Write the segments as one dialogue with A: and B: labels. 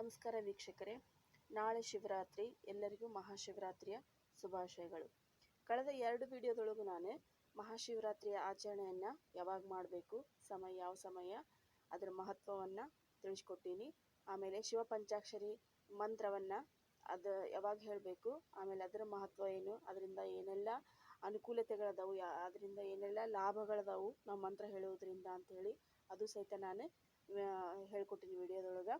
A: ನಮಸ್ಕಾರ ವೀಕ್ಷಕರೇ. ನಾಳೆ ಶಿವರಾತ್ರಿ, ಎಲ್ಲರಿಗೂ ಮಹಾಶಿವರಾತ್ರಿಯ ಶುಭಾಶಯಗಳು. ಕಳೆದ ಎರಡು ವಿಡಿಯೋದೊಳಗೂ ನಾನು ಮಹಾಶಿವರಾತ್ರಿಯ ಆಚರಣೆಯನ್ನು ಯಾವಾಗ ಮಾಡಬೇಕು, ಸಮಯ ಯಾವ ಸಮಯ, ಅದರ ಮಹತ್ವವನ್ನು ತಿಳಿಸ್ಕೊಟ್ಟೀನಿ. ಆಮೇಲೆ ಶಿವ ಪಂಚಾಕ್ಷರಿ ಮಂತ್ರವನ್ನು ಅದು ಯಾವಾಗ ಹೇಳಬೇಕು, ಆಮೇಲೆ ಅದರ ಮಹತ್ವ ಏನು, ಅದರಿಂದ ಏನೆಲ್ಲ ಅನುಕೂಲತೆಗಳದಾವು, ಯಾ, ಅದರಿಂದ ಏನೆಲ್ಲ ಲಾಭಗಳದಾವು ನಾವು ಮಂತ್ರ ಹೇಳುವುದರಿಂದ ಅಂಥೇಳಿ ಅದು ಸಹಿತ ನಾನು ಹೇಳ್ಕೊಟ್ಟಿನಿ ವಿಡಿಯೋದೊಳಗೆ.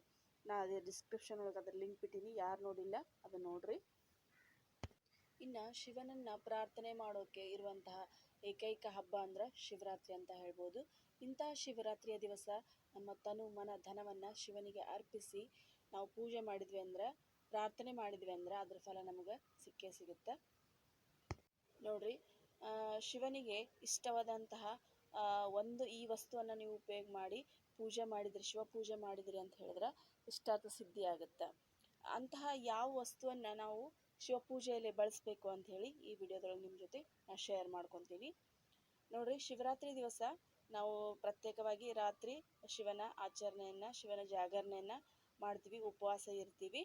A: ನಾ ಅದೇ ಡಿಸ್ಕ್ರಿಪ್ಷನ್ ಒಳಗೆ ಅದ್ರ ಲಿಂಕ್ ಬಿಟ್ಟೀನಿ, ಯಾರು ನೋಡಿಲ್ಲ ಅದನ್ನು ನೋಡ್ರಿ. ಇನ್ನು ಶಿವನನ್ನ ಪ್ರಾರ್ಥನೆ ಮಾಡೋಕೆ ಇರುವಂತಹ ಏಕೈಕ ಹಬ್ಬ ಅಂದ್ರೆ ಶಿವರಾತ್ರಿ ಅಂತ ಹೇಳ್ಬೋದು. ಇಂತಹ ಶಿವರಾತ್ರಿಯ ದಿವಸ ನಮ್ಮ ತನು, ಮನ, ಧನವನ್ನು ಶಿವನಿಗೆ ಅರ್ಪಿಸಿ ನಾವು ಪೂಜೆ ಮಾಡಿದ್ವಿ ಅಂದ್ರೆ, ಪ್ರಾರ್ಥನೆ ಮಾಡಿದ್ವಿ ಅಂದ್ರೆ ಅದ್ರ ಫಲ ನಮಗೆ ಸಿಕ್ಕೇ ಸಿಗುತ್ತೆ. ನೋಡ್ರಿ ಶಿವನಿಗೆ ಇಷ್ಟವಾದಂತಹ ಒಂದು ಈ ವಸ್ತುವನ್ನು ನೀವು ಉಪಯೋಗ ಮಾಡಿ ಪೂಜೆ ಮಾಡಿದ್ರಿ, ಶಿವ ಪೂಜೆ ಮಾಡಿದ್ರಿ ಅಂತ ಹೇಳಿದ್ರೆ ಇಷ್ಟಾರ್ಥ ಸಿದ್ಧಿ ಆಗುತ್ತೆ. ಅಂತಹ ಯಾವ ವಸ್ತುವನ್ನು ನಾವು ಶಿವ ಪೂಜೆಯಲ್ಲಿ ಬಳಸಬೇಕು ಅಂತ ಹೇಳಿ ಈ ವಿಡಿಯೋದೊಳಗೆ ನಿಮ್ಮ ಜೊತೆ ನಾನು ಶೇರ್ ಮಾಡ್ಕೊತೀನಿ. ನೋಡ್ರಿ, ಶಿವರಾತ್ರಿ ದಿವಸ ನಾವು ಪ್ರತ್ಯೇಕವಾಗಿ ರಾತ್ರಿ ಶಿವನ ಆಚರಣೆಯನ್ನು, ಶಿವನ ಜಾಗರಣೆಯನ್ನು ಮಾಡ್ತೀವಿ, ಉಪವಾಸ ಇರ್ತೀವಿ.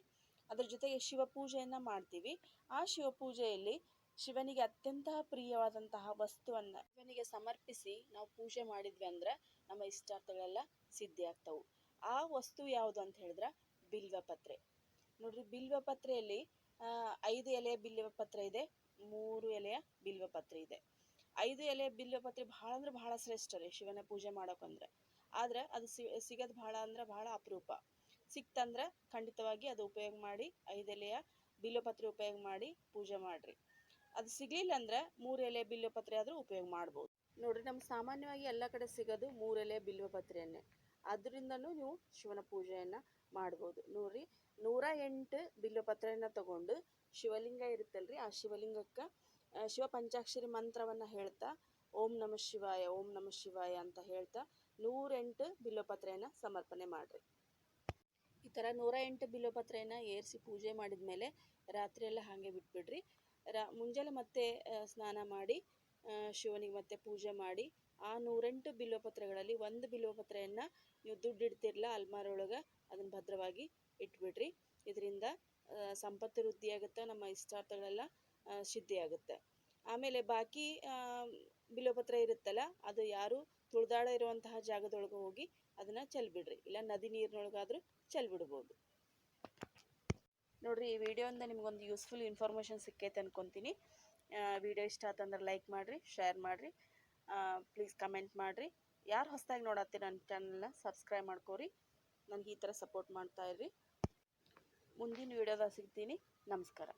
A: ಅದ್ರ ಜೊತೆಗೆ ಶಿವ ಪೂಜೆಯನ್ನು ಮಾಡ್ತೀವಿ. ಆ ಶಿವ ಪೂಜೆಯಲ್ಲಿ ಶಿವನಿಗೆ ಅತ್ಯಂತ ಪ್ರಿಯವಾದಂತಹ ವಸ್ತುವನ್ನು ಶಿವನಿಗೆ ಸಮರ್ಪಿಸಿ ನಾವು ಪೂಜೆ ಮಾಡಿದ್ವಿ ಅಂದ್ರೆ ನಮ್ಮ ಇಷ್ಟಾರ್ಥಗಳೆಲ್ಲ ಸಿದ್ಧಿ ಆಗ್ತವು. ಆ ವಸ್ತು ಯಾವುದು ಅಂತ ಹೇಳಿದ್ರೆ ಬಿಲ್ವಪತ್ರೆ ನೋಡ್ರಿ ಬಿಲ್ವಪತ್ರೆಯಲ್ಲಿ ಐದು ಎಲೆಯ ಬಿಲ್ವಪತ್ರೆ ಇದೆ, ಮೂರು ಎಲೆಯ ಬಿಲ್ವಪತ್ರೆ ಇದೆ. ಐದು ಎಲೆ ಬಿಲ್ವಪತ್ರೆ ಭಾಳ ಅಂದ್ರೆ ಭಾಳ ಶ್ರೇಷ್ಠ ರೀ ಶಿವನ ಪೂಜೆ ಮಾಡೋಕಂದ್ರೆ. ಆದ್ರೆ ಅದು ಸಿ ಬಹಳ ಅಂದ್ರೆ ಭಾಳ ಅಪರೂಪ. ಸಿಕ್ತಂದ್ರೆ ಖಂಡಿತವಾಗಿ ಅದು ಉಪಯೋಗ ಮಾಡಿ ಐದೆಲೆಯ ಎಲೆಯ ಬಿಲ್ವಪತ್ರೆ ಉಪಯೋಗ ಮಾಡಿ ಪೂಜೆ ಮಾಡಿರಿ. ಅದು ಸಿಗಲಿಲ್ಲ ಅಂದ್ರೆ ಮೂರೆಲೆ ಬಿಲ್ವಪತ್ರೆ ಆದರೂ ಉಪಯೋಗ ಮಾಡ್ಬೋದು. ನೋಡ್ರಿ, ನಮ್ಗೆ ಸಾಮಾನ್ಯವಾಗಿ ಎಲ್ಲ ಕಡೆ ಸಿಗೋದು ಮೂರೆಲೆ ಬಿಲ್ವಪತ್ರೆಯನ್ನೇ ಅದರಿಂದನೂ ನೀವು ಶಿವನ ಪೂಜೆಯನ್ನು ಮಾಡ್ಬೋದು. ನೋಡ್ರಿ, ನೂರ ಎಂಟು ಬಿಲ್ವಪತ್ರೆಯನ್ನು ತಗೊಂಡು ಶಿವಲಿಂಗ ಇರುತ್ತಲ್ರಿ, ಆ ಶಿವಲಿಂಗಕ್ಕೆ ಶಿವ ಪಂಚಾಕ್ಷರಿ ಮಂತ್ರವನ್ನು ಹೇಳ್ತಾ, ಓಂ ನಮ ಶಿವಾಯ, ಓಂ ನಮ ಶಿವಾಯ ಅಂತ ಹೇಳ್ತಾ ನೂರೆಂಟು ಬಿಲ್ವಪತ್ರೆಯನ್ನು ಸಮರ್ಪಣೆ ಮಾಡಿರಿ. ಈ ಥರ ನೂರ ಎಂಟು ಬಿಲ್ವಪತ್ರೆಯನ್ನು ಏರಿಸಿ ಪೂಜೆ ಮಾಡಿದ ಮೇಲೆ ರಾತ್ರಿ ಎಲ್ಲ ಹಾಗೆ ಬಿಟ್ಬಿಡ್ರಿ. ರಾ, ಮುಂಜಾನೆ ಮತ್ತೆ ಸ್ನಾನ ಮಾಡಿ ಶಿವನಿಗೆ ಮತ್ತೆ ಪೂಜೆ ಮಾಡಿ, ಆ ನೂರೆಂಟು ಬಿಲ್ವಪತ್ರೆಗಳಲ್ಲಿ ಒಂದು ಬಿಲ್ವಪತ್ರೆಯನ್ನು ನೀವು ದುಡ್ಡು ಇಡ್ತಿರಲ್ಲ ಅಲ್ಮಾರೊಳಗೆ, ಅದನ್ನು ಭದ್ರವಾಗಿ ಇಟ್ಬಿಡ್ರಿ. ಇದರಿಂದ ಸಂಪತ್ತು ವೃದ್ಧಿಯಾಗುತ್ತೆ ನಮ್ಮ ಇಷ್ಟಾರ್ಥಗಳೆಲ್ಲ ಸಿದ್ಧಿಯಾಗುತ್ತೆ. ಆಮೇಲೆ ಬಾಕಿ ಬಿಲ್ವಪತ್ರೆ ಇರುತ್ತಲ್ಲ, ಅದು ಯಾರು ತುಳಿದಾಡ ಇರುವಂತಹ ಜಾಗದೊಳಗೆ ಹೋಗಿ ಅದನ್ನು ಚೆಲ್ಬಿಡ್ರಿ. ಇಲ್ಲ ನದಿ ನೀರಿನೊಳಗಾದರೂ ಚೆಲ್ಬಿಡ್ಬೋದು. ನೋಡ್ರಿ, ಈ ವಿಡಿಯೋಯಿಂದ ನಿಮ್ಗೊಂದು ಯೂಸ್ಫುಲ್ ಇನ್ಫಾರ್ಮೇಷನ್ ಸಿಕ್ಕೈತೆ ಅನ್ಕೊತೀನಿ. ವಿಡಿಯೋ ಇಷ್ಟ ಆತಂದ್ರೆ ಲೈಕ್ ಮಾಡಿರಿ ಶೇರ್ ಮಾಡಿರಿ. ಪ್ಲೀಸ್ ಕಮೆಂಟ್ ಮಾಡಿರಿ. ಯಾರು ಹೊಸದಾಗಿ ನೋಡತ್ತೀರ ನನ್ನ ಚಾನಲ್ನ ಸಬ್ಸ್ಕ್ರೈಬ್ ಮಾಡ್ಕೋರಿ. ನನಗೆ ಈ ಥರ ಸಪೋರ್ಟ್ ಮಾಡ್ತಾ ಇರ್ರಿ. ಮುಂದಿನ ವಿಡಿಯೋದಾಗ ಸಿಗ್ತೀನಿ. ನಮಸ್ಕಾರ.